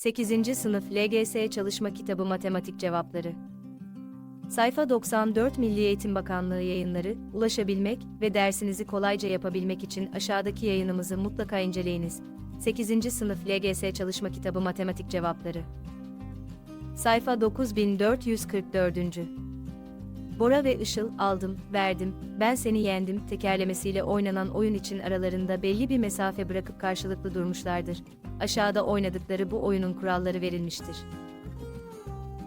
8. Sınıf LGS Çalışma Kitabı Matematik Cevapları Sayfa 94 Milli Eğitim Bakanlığı yayınları, ulaşabilmek ve dersinizi kolayca yapabilmek için aşağıdaki yayınımızı mutlaka inceleyiniz. 8. Sınıf LGS Çalışma Kitabı Matematik Cevapları Sayfa 9444. Bora ve Işıl, aldım, verdim, ben seni yendim tekerlemesiyle oynanan oyun için aralarında belli bir mesafe bırakıp karşılıklı durmuşlardır. Aşağıda oynadıkları bu oyunun kuralları verilmiştir.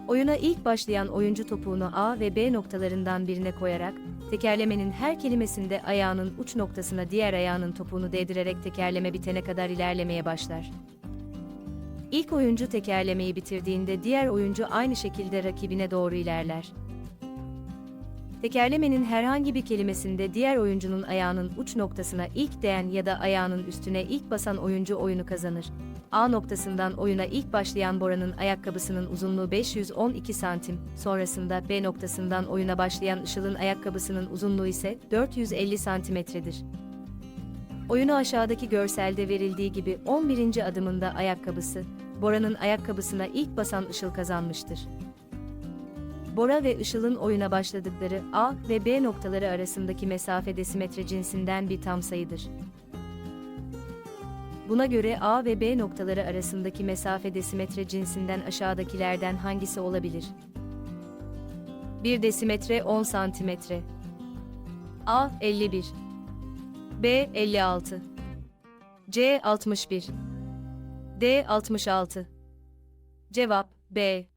Oyuna ilk başlayan oyuncu topuğunu A ve B noktalarından birine koyarak, tekerlemenin her kelimesinde ayağının uç noktasına diğer ayağının topuğunu değdirerek tekerleme bitene kadar ilerlemeye başlar. İlk oyuncu tekerlemeyi bitirdiğinde diğer oyuncu aynı şekilde rakibine doğru ilerler. Tekerlemenin herhangi bir kelimesinde diğer oyuncunun ayağının uç noktasına ilk değen ya da ayağının üstüne ilk basan oyuncu oyunu kazanır. A noktasından oyuna ilk başlayan Bora'nın ayakkabısının uzunluğu 512 santim, sonrasında B noktasından oyuna başlayan Işıl'ın ayakkabısının uzunluğu ise 450 santimetredir. Oyunu aşağıdaki görselde verildiği gibi 11. adımında ayakkabısı, Bora'nın ayakkabısına ilk basan Işıl kazanmıştır. Bora ve Işıl'ın oyuna başladıkları A ve B noktaları arasındaki mesafe desimetre cinsinden bir tam sayıdır. Buna göre A ve B noktaları arasındaki mesafe desimetre cinsinden aşağıdakilerden hangisi olabilir? 1 desimetre 10 santimetre. A 51. B 56. C 61. D 66. Cevap B.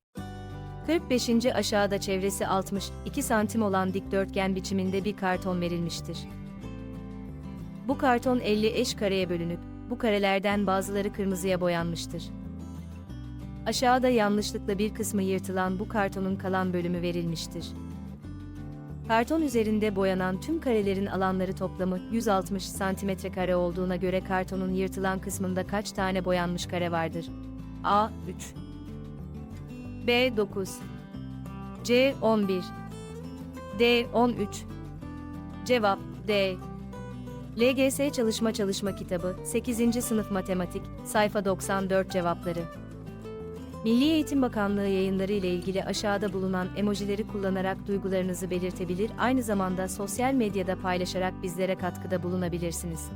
45. aşağıda çevresi 62 santim olan dikdörtgen biçiminde bir karton verilmiştir. Bu karton 50 eş kareye bölünüp, bu karelerden bazıları kırmızıya boyanmıştır. Aşağıda yanlışlıkla bir kısmı yırtılan bu kartonun kalan bölümü verilmiştir. Karton üzerinde boyanan tüm karelerin alanları toplamı 160 santimetre kare olduğuna göre kartonun yırtılan kısmında kaç tane boyanmış kare vardır? A 3 B 9 C 11 D 13 Cevap D LGS Çalışma Çalışma Kitabı 8. Sınıf Matematik Sayfa 94 Cevapları Milli Eğitim Bakanlığı yayınları ile ilgili aşağıda bulunan emojileri kullanarak duygularınızı belirtebilir, aynı zamanda sosyal medyada paylaşarak bizlere katkıda bulunabilirsiniz.